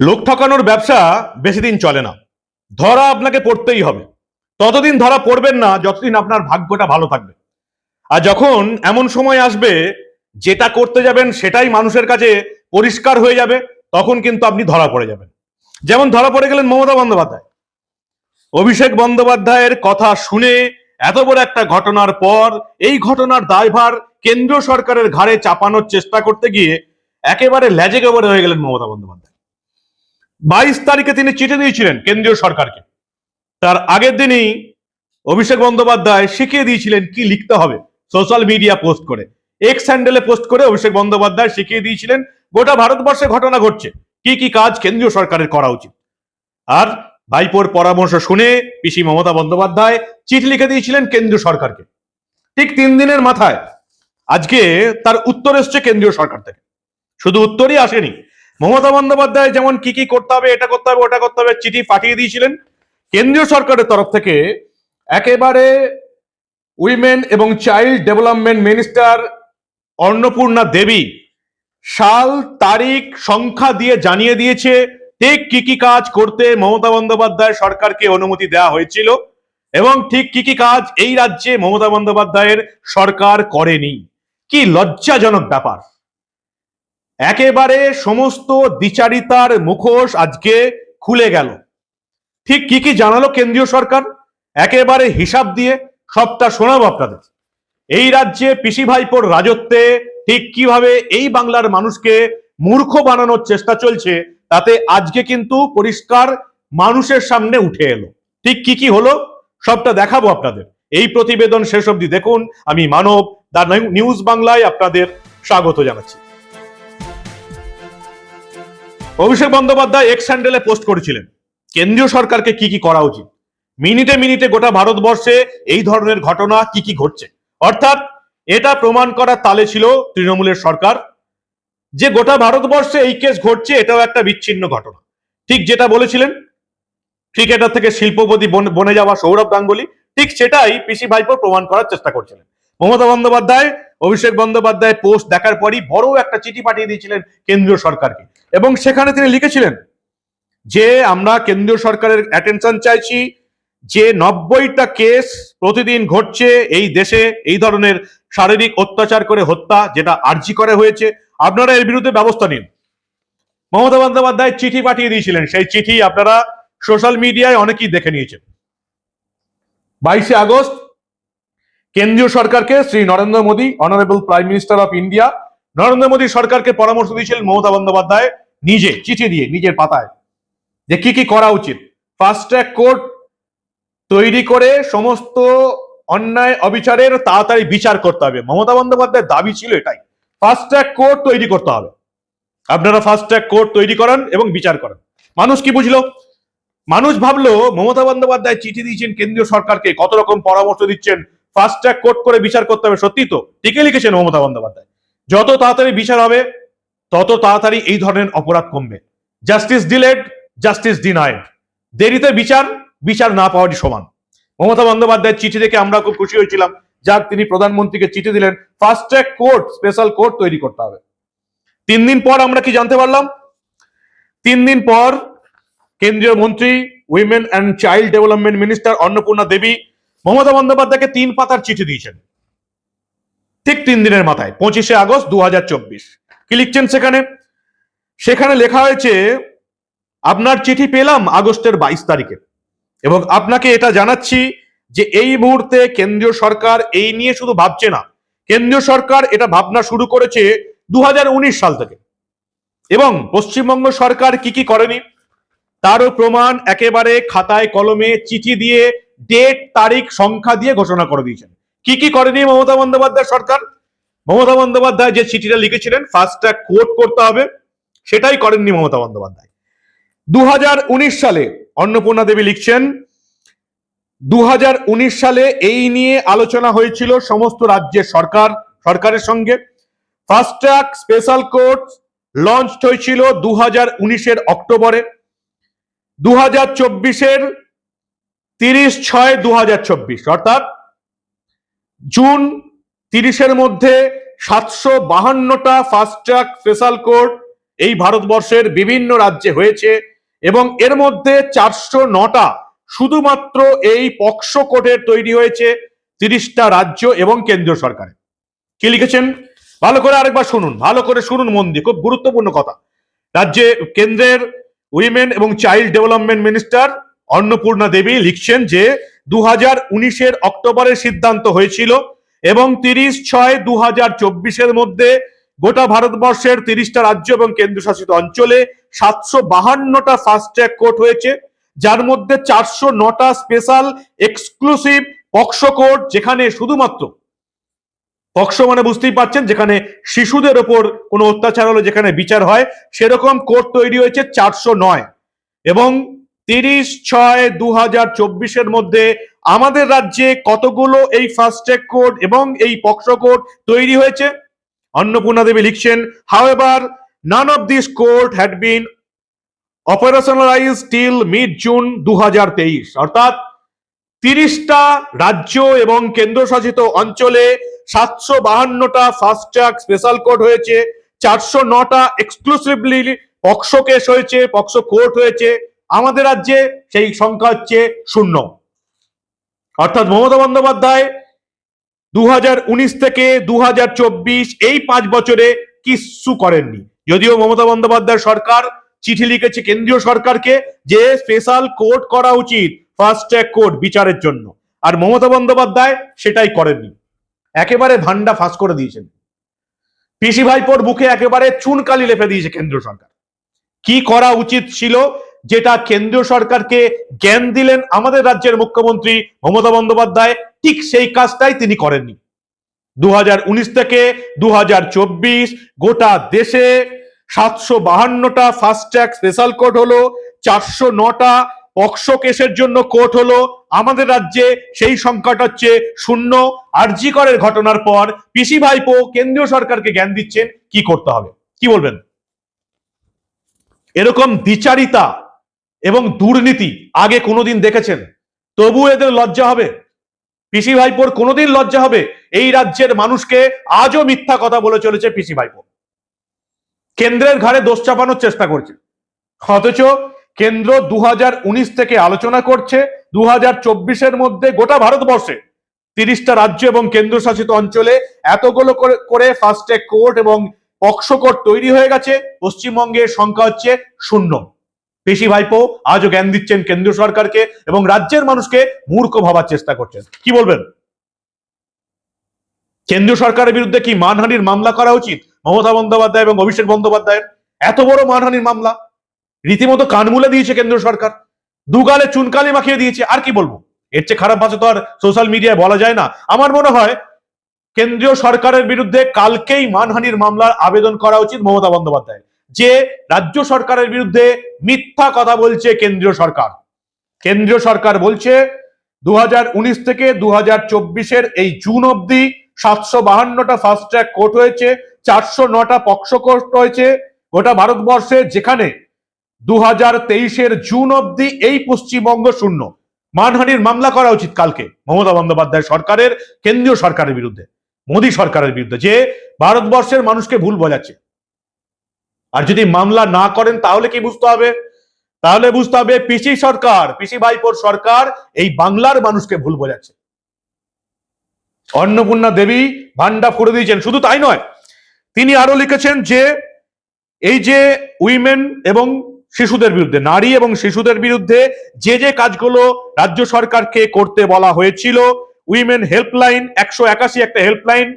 লোক ঠকানোর ব্যবসা বেশি দিন চলে না। ধরা আপনাকে পড়তেই হবে। ততদিন ধরা পড়বেন না যতদিন আপনার ভাগ্যটা ভালো থাকবে। আর যখন এমন সময় আসবে যেটা করতে যাবেন সেটাই মানুষের কাছে পরিষ্কার হয়ে যাবে, তখন কিন্তু আপনি ধরা পড়ে যাবেন। যেমন ধরা পড়ে গেলেন মমতা বন্দ্যোপাধ্যায়। অভিষেক বন্দ্যোপাধ্যায়ের কথা শুনে এত বড় একটা ঘটনার পর এই ঘটনার দায়ভার কেন্দ্রীয় সরকারের ঘাড়ে চাপানোর চেষ্টা করতে গিয়ে একেবারে ল্যাজে গেবরে হয়ে গেলেন মমতা বন্দ্যোপাধ্যায়। বাইশ তারিখে তিনি চিঠি দিয়েছিলেন কেন্দ্রীয় সরকারকে। তার আগের দিনই অভিষেক বন্দ্যোপাধ্যায় শিখিয়ে দিয়েছিলেন কি লিখতে হবে সোশ্যাল মিডিয়া পোস্ট করে। এক্স হ্যান্ডেলে পোস্ট করে অভিষেক বন্দ্যোপাধ্যায় শিখিয়ে দিয়েছিলেন গোটা ভারতবর্ষে ঘটনা ঘটছে, কি কি কাজ কেন্দ্রীয় সরকারের করা উচিত। আর ভাইপোর পরামর্শ শুনে পিসি মমতা বন্দ্যোপাধ্যায় চিঠি লিখে দিয়েছিলেন কেন্দ্রীয় সরকারকে। ঠিক তিন দিনের মাথায় আজকে তার উত্তর এসছে কেন্দ্রীয় সরকার থেকে। শুধু উত্তরই আসেনি মমতা বন্দ্যোপাধ্যায় যেমন কি কি করতে হবে, এটা করতে হবে, ওটা করতে হবে, চিঠি পাঠিয়ে দিয়েছিলেন। কেন্দ্রীয় সরকারের তরফ থেকে একেবারে উইমেন এবং child development minister Annapurna Devi সাল, তারিখ, সংখ্যা দিয়ে জানিয়ে দিয়েছে, ঠিক কি কি কাজ করতে মমতা বন্দ্যোপাধ্যায় সরকারকে অনুমতি দেওয়া হয়েছিল এবং ঠিক কি কি কাজ এই রাজ্যে মমতা বন্দ্যোপাধ্যায়ের সরকার করেনি। কি লজ্জাজনক ব্যাপার। একেবারে সমস্ত দ্বিচারিতার মুখোশ আজকে খুলে গেল। ঠিক কি কি জানালো কেন্দ্রীয় সরকার? একেবারে হিসাব দিয়ে সবটা শোনাবো আপনাদের। এই রাজ্যে পিসি ভাইপোর রাজত্বে ঠিক কীভাবে এই বাংলার মানুষকে মূর্খ বানানোর চেষ্টা চলছে, তাতে আজকে কিন্তু পরিষ্কার মানুষের সামনে উঠে এলো। ঠিক কি কি হলো, সবটা দেখাবো আপনাদের। এই প্রতিবেদন শেষ অবধি দেখুন। আমি মানব দা নিউজ বাংলায় আপনাদের স্বাগত জানাচ্ছি। অভিষেক বন্দ্যোপাধ্যায় এক্স হ্যান্ডেলে পোস্ট করেছিলেন। কেন্দ্রীয় সরকারকে কি কি করা উচিত? মিনিটে মিনিটে গোটা ভারতবর্ষে এই ধরনের ঘটনা কি কি ঘটছে? অর্থাৎ এটা প্রমাণ করার তালে ছিল তৃণমূলের সরকার যে গোটা ভারতবর্ষে এই কেস ঘটছে, এটাও একটা বিচ্ছিন্ন ঘটনা। ঠিক যেটা বলেছিলেন ক্রিকেটার থেকে শিল্পপতি বনে যাওয়া সৌরভ গাঙ্গুলি, ঠিক সেটাই পিসি ভাইপো প্রমাণ করার চেষ্টা করছিলেন। মমতা বন্দ্যোপাধ্যায়, অভিষেক বন্দ্যোপাধ্যায় পোস্ট দেখার পরই বড় একটা চিঠি পাঠিয়ে দিয়েছিলেন কেন্দ্রীয় সরকারকে। এবং সেখানে তিনি লিখেছিলেন যে আমরা কেন্দ্রীয় সরকারের অ্যাটেনশন চাইছি যে নব্বইটা কেস প্রতিদিন ঘটছে এই দেশে এই ধরনের শারীরিক অত্যাচার করে হত্যা যেটা আর্জি করে হয়েছে। আপনারা এর বিরুদ্ধে ব্যবস্থা নিন। মমতা বন্দ্যোপাধ্যায় চিঠি পাঠিয়ে দিয়েছিলেন। সেই চিঠি আপনারা সোশ্যাল মিডিয়ায় অনেকেই দেখে নিয়েছেন। বাইশে আগস্ট, কেন্দ্রীয় সরকারকে Shri Narendra Modi honourable prime minister of India Narendra Modi সরকারকে পরামর্শ দিয়েছিলেন মমতা বন্দ্যোপাধ্যায় নিজে, চিঠি দিয়ে, নিজের পাতায়, যে কি কি করা উচিত। ফাস্ট ট্র্যাক কোর্ট তৈরি করে সমস্ত অন্যায় অবিচারের তাড়াতাড়ি বিচার করতে হবে। মমতা বন্দ্যোপাধ্যায়ের দাবি ছিল এটাই। ফাস্ট ট্র্যাক কোর্ট তৈরি করতে হবে। আপনারা ফাস্ট ট্র্যাক কোর্ট তৈরি করান এবং বিচার করেন। মানুষ কি বুঝলো? মানুষ ভাবলো মমতা বন্দ্যোপাধ্যায় চিঠি দিয়েছেন, কেন্দ্রীয় সরকারকে, কত রকম পরামর্শ দিচ্ছেন। ফাস্ট ট্র্যাক কোর্ট করে বিচার করতে হবে, সত্যি তো? ঠিকই লিখেছেন মমতা বন্দ্যোপাধ্যায়। যত তাড়াতাড়ি বিচার হবে, তত তাড়াতাড়ি এই ধরনের অপরাধ কমবে। জাস্টিস ডিলেড জাস্টিস ডিনাইড দেরিতে বিচার বিচার না পাওয়ারই সমান। মমতা বন্দ্যোপাধ্যায়ের চিঠি দেখে আমরা খুব খুশি হয়েছিলাম। যাক, তিনি প্রধানমন্ত্রীকে চিঠি দিলেন। Fast track court special court তৈরি করতে হবে। তিন দিন পর আমরা কি জানতে পারলাম? তিন দিন পর কেন্দ্রীয় মন্ত্রী women and child development minister Annapurna Devi Mamata বন্দ্যোপাধ্যায়কে তিন পাতার চিঠি দিয়েছেন। ঠিক তিন দিনের মাথায়, পঁচিশে আগস্ট দু হাজার চব্বিশ। কি লিখছেন সেখানে? সেখানে লেখা হয়েছে, আপনার চিঠি পেলাম আগস্টের বাইশ তারিখে এবং আপনাকে এটা জানাচ্ছি যে এই মুহূর্তে কেন্দ্রীয় সরকার এই নিয়ে শুধু ভাবছে না, কেন্দ্রীয় সরকার এটা ভাবনা শুরু করেছে দু হাজার উনিশ সাল থেকে এবং পশ্চিমবঙ্গ সরকার কি কি করেনি? তারও প্রমাণ একেবারে খাতায় কলমে চিঠি দিয়ে ডেট তারিখ, সংখ্যা দিয়ে ঘোষণা করে দিয়েছেন। কি কি করেনি মমতা বন্দ্যোপাধ্যায় সরকার? মমতা বন্দ্যোপাধ্যায় যে চিঠিটা লিখেছিলেন ফার্স্ট ট্র্যাক কোর্ট করতে হবে, সেটাই করেননি মমতা বন্দ্যোপাধ্যায়। দু হাজার উনিশ সালে অন্নপূর্ণা দেবী লিখছেন দু হাজার উনিশ সালে এই নিয়ে আলোচনা হয়েছিল সমস্ত রাজ্যের সরকার, সরকারের সঙ্গে। Fast track special court launch হয়েছিল দু হাজার উনিশের অক্টোবরে। দু হাজার চব্বিশের তিরিশ ছয় দু হাজার চব্বিশ, অর্থাৎ জুন তিরিশের মধ্যে সাতশো বাহান্নটা ফাস্ট ট্র্যাক স্পেশাল কোর্ট এই ভারতবর্ষের বিভিন্ন রাজ্যে হয়েছে এবং এর মধ্যে চারশো নটা শুধুমাত্র এই পক্সো কোর্টের তৈরি হয়েছে তিরিশটা রাজ্য এবং কেন্দ্রীয় সরকারে কি লিখেছেন? ভালো করে আরেকবার শুনুন, ভালো করে শুনুন মন দিয়ে, খুব গুরুত্বপূর্ণ কথা। রাজ্যে কেন্দ্রের উইমেন এবং child development minister Annapurna Devi লিখছেন যে দু হাজার উনিশের অক্টোবরের সিদ্ধান্ত হয়েছিল এবং তিরিশ ছয় দু হাজার চব্বিশের মধ্যে গোটা ভারতবর্ষের তিরিশটা রাজ্য এবং কেন্দ্রশাসিত অঞ্চলে সাতশো বাহান্নটা ফাস্ট ট্র্যাক কোর্ট হয়েছে, যার মধ্যে চারশো নটা স্পেশাল এক্সক্লুসিভ পক্সো কোর্ট যেখানে শুধুমাত্র, পক্সো মানে বুঝতেই পারছেন, যেখানে শিশুদের ওপর কোনো অত্যাচার হলে যেখানে বিচার হয়, সেরকম কোর্ট তৈরি হয়েছে চারশো নয় এবং তিরিশ ছয় দু হাজার চব্বিশের মধ্যে আমাদের রাজ্যে কতগুলো এই ফাস্ট ট্র্যাক কোর্ট এবং এই পক্সো কোর্ট তৈরি হয়েছে? অন্নপূর্ণা দেবী লিখছেন however none of this court had been operationalise till mid June দু হাজার তেইশ। অর্থাৎ তিরিশটা রাজ্য এবং কেন্দ্রশাসিত অঞ্চলে সাতশো বাহান্নটা ফাস্ট ট্র্যাক স্পেশাল কোর্ট হয়েছে, চারশো নটা এক্সক্লুসিভলি পক্সো কেস হয়েছে পক্সো কোর্ট হয়েছে। আমাদের রাজ্যে সেই সংখ্যা হচ্ছে শূন্য। অর্থাৎ মমতা বন্দ্যোপাধ্যায় দুহাজার উনিশ থেকে দুহাজার চব্বিশ এই পাঁচ বছরে কিচ্ছু করেননি। যদিও মমতা বন্দ্যোপাধ্যায় সরকার চিঠি লিখেছে কেন্দ্রীয় সরকারকে যে স্পেশাল কোর্ট করা উচিত ফাস্ট ট্র্যাক কোর্ট বিচারের জন্য। আর মমতা বন্দ্যোপাধ্যায় সেটাই করেননি। একেবারে ভান্ডা ফাঁস করে দিয়েছেন। পিসি ভাইপোর বুকে একেবারে চুনকালি লেপে দিয়েছে কেন্দ্রীয় সরকার। কি করা উচিত ছিল যেটা কেন্দ্রীয় সরকারকে জ্ঞান দিলেন আমাদের রাজ্যের মুখ্যমন্ত্রী মমতা বন্দ্যোপাধ্যায়, ঠিক সেই কাজটাই তিনি করেননি। দুহাজার উনিশ থেকে দুহাজার চব্বিশ গোটা দেশে সাতশো বাহান্নটা ফাস্ট ট্র্যাক স্পেশাল কোর্ট হলো, চারশো নটা পক্সো কেসের জন্য কোর্ট হলো, আমাদের রাজ্যে সেই সংখ্যাটা হচ্ছে শূন্য। আরজি করের ঘটনার পর পিসি ভাইপো কেন্দ্রীয় সরকারকে জ্ঞান দিচ্ছেন, কি করতে হবে? কি বলবেন? এরকম দ্বিচারিতা এবং দুর্নীতি। আগে কোনোদিন দেখেছেন? তবু এদের লজ্জা হবে। পিসি ভাইপোর কোনোদিন লজ্জা হবে। এই রাজ্যের মানুষকে আজও মিথ্যা কথা বলে চলেছে পিসি ভাইপো। কেন্দ্রের ঘাড়ে দোষ চাপানোর চেষ্টা করছে। অথচ কেন্দ্র দু হাজার উনিশ থেকে আলোচনা করছে দু এর মধ্যে গোটা ভারতবর্ষে তিরিশটা রাজ্য এবং কেন্দ্রশাসিত অঞ্চলে এতগুলো করে করে ফাস্ট ট্র্যাক কোর্ট এবং পক্সো কোর্ট তৈরি হয়ে গেছে। পশ্চিমবঙ্গের সংখ্যা হচ্ছে শূন্য। পেশি ভাইপো আজও জ্ঞান দিচ্ছেন কেন্দ্রীয় সরকারকে এবং রাজ্যের মানুষকে মূর্খ ভাবার চেষ্টা করছেন। কি বলবেন? কেন্দ্রীয় সরকারের বিরুদ্ধে কি মানহানির মামলা করা উচিত? মমতা বন্দ্যোপাধ্যায় এবং অভিষেক বন্দ্যোপাধ্যায়ের? এত বড় মানহানির মামলা? রীতিমতো কানমুলে দিয়েছে কেন্দ্রীয় সরকার। দুগালে চুনকালি মাখিয়ে দিয়েছে, আর কি বলব? এর চেয়ে খারাপ ভাষা তো আর সোশ্যাল মিডিয়ায় বলা যায় না। আমার মনে হয় কেন্দ্রীয় সরকারের বিরুদ্ধে কালকেই মানহানির মামলার আবেদন করা উচিত মমতা বন্দ্যোপাধ্যায় যে রাজ্য সরকারের বিরুদ্ধে মিথ্যা কথা বলছে কেন্দ্রীয় সরকার। কেন্দ্রীয় সরকার বলছে দু হাজার উনিশ থেকে দু এর এই জুন অবধি সাতশো বাহান্নটা ফাস্ট ট্র্যাক কোর্ট হয়েছে, চারশো নটা পক্সো কোর্ট হয়েছে। গোটা ভারতবর্ষে যেখানে দু হাজার তেইশের জুন অবধি এই পশ্চিমবঙ্গ শূন্য। মানহানির মামলা করা উচিত কালকে মমতা বন্দ্যোপাধ্যায় সরকারের, কেন্দ্রীয় সরকারের বিরুদ্ধে, মোদী সরকারের বিরুদ্ধে, যে ভারতবর্ষের মানুষকে ভুল বোঝাচ্ছে। আর যদি মামলা না করেন, তাহলে কি বুঝতে হবে? তাহলে বুঝতে হবে পিসি সরকার, পিসি ভাইপোর সরকার এই বাংলার মানুষকে ভুল বোঝাচ্ছে। অন্নপূর্ণা দেবী ভান্ডা ফুড়ে দিয়েছেন, শুধু তাই নয়, তিনি আরও লিখেছেন যে এই যে উইমেন এবং শিশুদের বিরুদ্ধে, নারী এবং শিশুদের বিরুদ্ধে যে যে কাজগুলো রাজ্য সরকারকে করতে বলা হয়েছিল, উইমেন হেল্পলাইন, একশো একাশি একটা হেল্পলাইন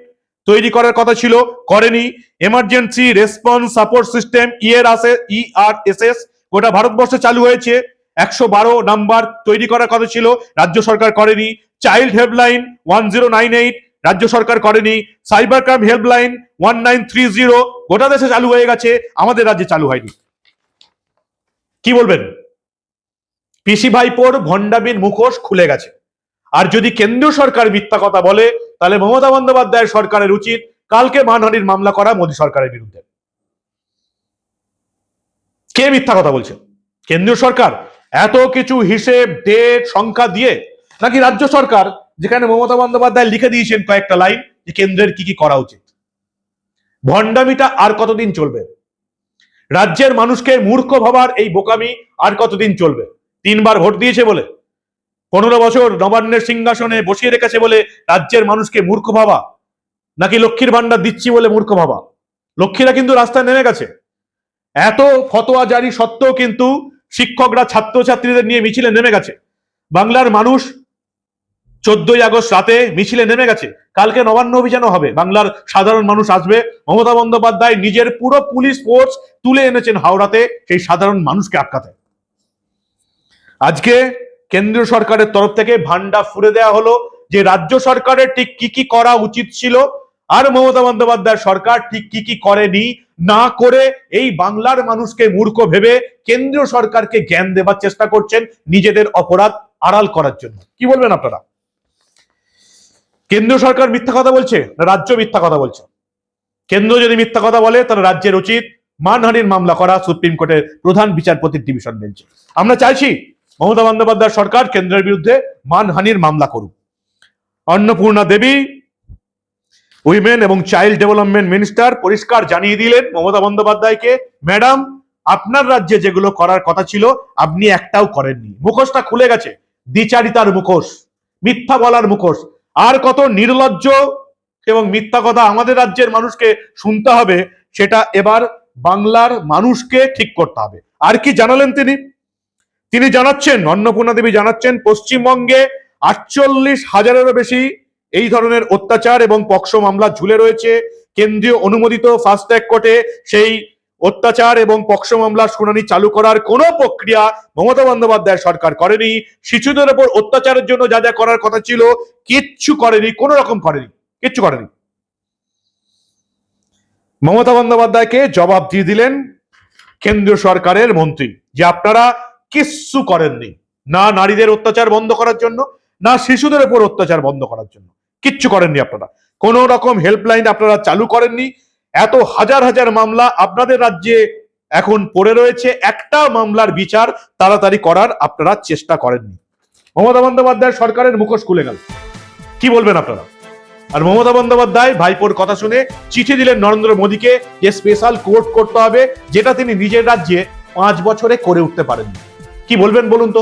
তৈরি করার কথা ছিল, করেনি। এমার্জেন্সি রেসপন্স সাপোর্ট সিস্টেম ইয়ের আসে ইআরএসএস গোটা ভারতবর্ষে চালু হয়েছে। একশো বারো নাম্বার তৈরি করার কথা ছিল, রাজ্য সরকার করেনি। Child helpline one zero nine eight রাজ্য সরকার করেনি। Cyber crime helpline one nine three zero গোটা দেশে চালু হয়ে গেছে, আমাদের রাজ্যে চালু হয়নি। কি বলবেন? পিসি ভাইপোর ভণ্ডামির মুখোশ খুলে গেছে। আর যদি কেন্দ্রীয় সরকার মিথ্যা কথা বলে তাহলে মমতা বন্দ্যোপাধ্যায় সরকারের উচিত কালকে মানহানির মামলা করা মোদী সরকারের বিরুদ্ধে। কে মিথ্যা কথা বলছে? কেন্দ্রীয় সরকার? এত কিছু হিসেব, ডেট, সংখ্যা দিয়ে? নাকি রাজ্য সরকার, যেখানে মমতা বন্দ্যোপাধ্যায় লিখে দিয়েছেন কয়েকটা লাইন, যে কেন্দ্রের কি কি করা উচিত? ভণ্ডামিটা আর কতদিন চলবে? রাজ্যের মানুষকে মূর্খ ভাবার এই বোকামি আর কতদিন চলবে? তিনবার ভোট দিয়েছে বলে। পনেরো বছর নবান্নের সিংহাসনে বসিয়ে রেখেছে বলে রাজ্যের মানুষকে মূর্খ ভাবা, নাকি লক্ষ্মীর ভান্ডার দিচ্ছি বলে মূর্খ ভাবা? লক্ষ্মীরা কিন্তু রাস্তায় নেমে গেছে। এত ফতোয়া জারি সত্ত্বেও কিন্তু শিক্ষকরা ছাত্রছাত্রীদের নিয়ে মিছিলে নেমে গেছে। বাংলার মানুষ চোদ্দই আগস্ট রাতে মিছিলে নেমে গেছে। কালকে নবান্ন অভিযানও হবে। বাংলার সাধারণ মানুষ আসবে। মমতা বন্দ্যোপাধ্যায় নিজের পুরো পুলিশ ফোর্স তুলে এনেছেন হাওড়াতে সেই সাধারণ মানুষকে আটকাতে। আজকে কেন্দ্রীয় সরকারের তরফ থেকে ভান্ডা ফুরে দেওয়া হলো যে রাজ্য সরকারের ঠিক কি কি করা উচিত ছিল আর মমতা বন্দ্যোপাধ্যায় সরকার ঠিক কি কি করেনি না করে এই বাংলার মানুষকে মূর্খ ভেবে কেন্দ্রীয় সরকারকে জ্ঞান দেবার চেষ্টা করছেন নিজেদের অপরাধ আড়াল করার জন্য। কি বলবেন আপনারা? কেন্দ্রীয় সরকার মিথ্যা কথা বলছে না রাজ্য মিথ্যা কথা বলছে? কেন্দ্র যদি মিথ্যা কথা বলে, তাহলে রাজ্যের উচিত মানহানির মামলা করা সুপ্রিম কোর্টের প্রধান বিচারপতির ডিভিশন বেঞ্চে। আমরা চাইছি মমতা বন্দ্যোপাধ্যায় সরকার কেন্দ্রের বিরুদ্ধে মানহানির মামলা করুক। অন্নপূর্ণা দেবী উইমেন এবং চাইল্ড ডেভেলপমেন্ট মিনিস্টার পরিষ্কার জানিয়ে দিলেন মমতা বন্দ্যোপাধ্যায়কে ম্যাডাম আপনার রাজ্যে যেগুলো করার কথা ছিল, আপনি একটাও করেননি। মুখোশটা খুলে গেছে। দ্বিচারিতার মুখোশ, মিথ্যা বলার মুখোশ। আর কত নির্লজ্জ এবং মিথ্যা কথা আমাদের রাজ্যের মানুষকে শুনতে হবে, সেটা এবার বাংলার মানুষকে ঠিক করতে হবে। আর কি জানালেন তিনি? তিনি জানাচ্ছেন, অন্নপূর্ণা দেবী জানাচ্ছেন, পশ্চিমবঙ্গে আটচল্লিশ হাজারেরও বেশি এই ধরনের অত্যাচার এবং পক্সো মামলা ঝুলে রয়েছে। কেন্দ্রীয় অনুমোদিত ফাস্ট কোর্টে সেই অত্যাচার এবং পক্সো মামলার শুনানি চালু করার কোনো প্রক্রিয়া মমতা বন্দ্যোপাধ্যায় সরকার করেনি। শিশুদের উপর অত্যাচারের জন্য যা যা করার কথা ছিল, কিচ্ছু করেনি, কোনো রকম করেনি, কিচ্ছু করেনি। মমতা বন্দ্যোপাধ্যায়কে জবাব দিয়ে দিলেন কেন্দ্রীয় সরকারের মন্ত্রী। যে আপনারা কিচ্ছু করেননি। না নারীদের অত্যাচার বন্ধ করার জন্য, না শিশুদের উপর অত্যাচার বন্ধ করার জন্য। কিচ্ছু করেননি আপনারা। কোন রকম হেল্পলাইন আপনারা চালু করেননি। এত হাজার হাজার মামলা আপনাদের রাজ্যে এখন পড়ে রয়েছে। একটা মামলার বিচার তাড়াতাড়ি করার আপনারা চেষ্টা করেননি। মমতা বন্দ্যোপাধ্যায় সরকারের মুখোশ খুলে গেল। কি বলবেন আপনারা? আর মমতা বন্দ্যোপাধ্যায় ভাইপোর কথা শুনে চিঠি দিলেন নরেন্দ্র মোদীকে যে স্পেশাল কোর্ট করতে হবে, যেটা তিনি নিজের রাজ্যে পাঁচ বছরে করে উঠতে পারেননি। কি বলবেন বলুন তো?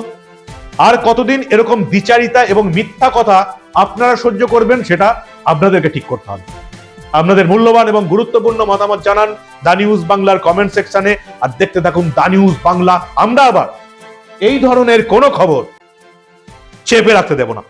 আর কতদিন এরকম বিচারিতা এবং মিথ্যা কথা আপনারা সহ্য করবেন সেটা আপনাদেরকে ঠিক করতে হবে। আপনাদের মূল্যবান এবং গুরুত্বপূর্ণ মতামত জানান দা নিউজ বাংলার কমেন্ট সেকশনে আর দেখতে থাকুন দা নিউজ বাংলা। আমরা আবার এই ধরনের কোনো খবর চেপে রাখতে দেব না।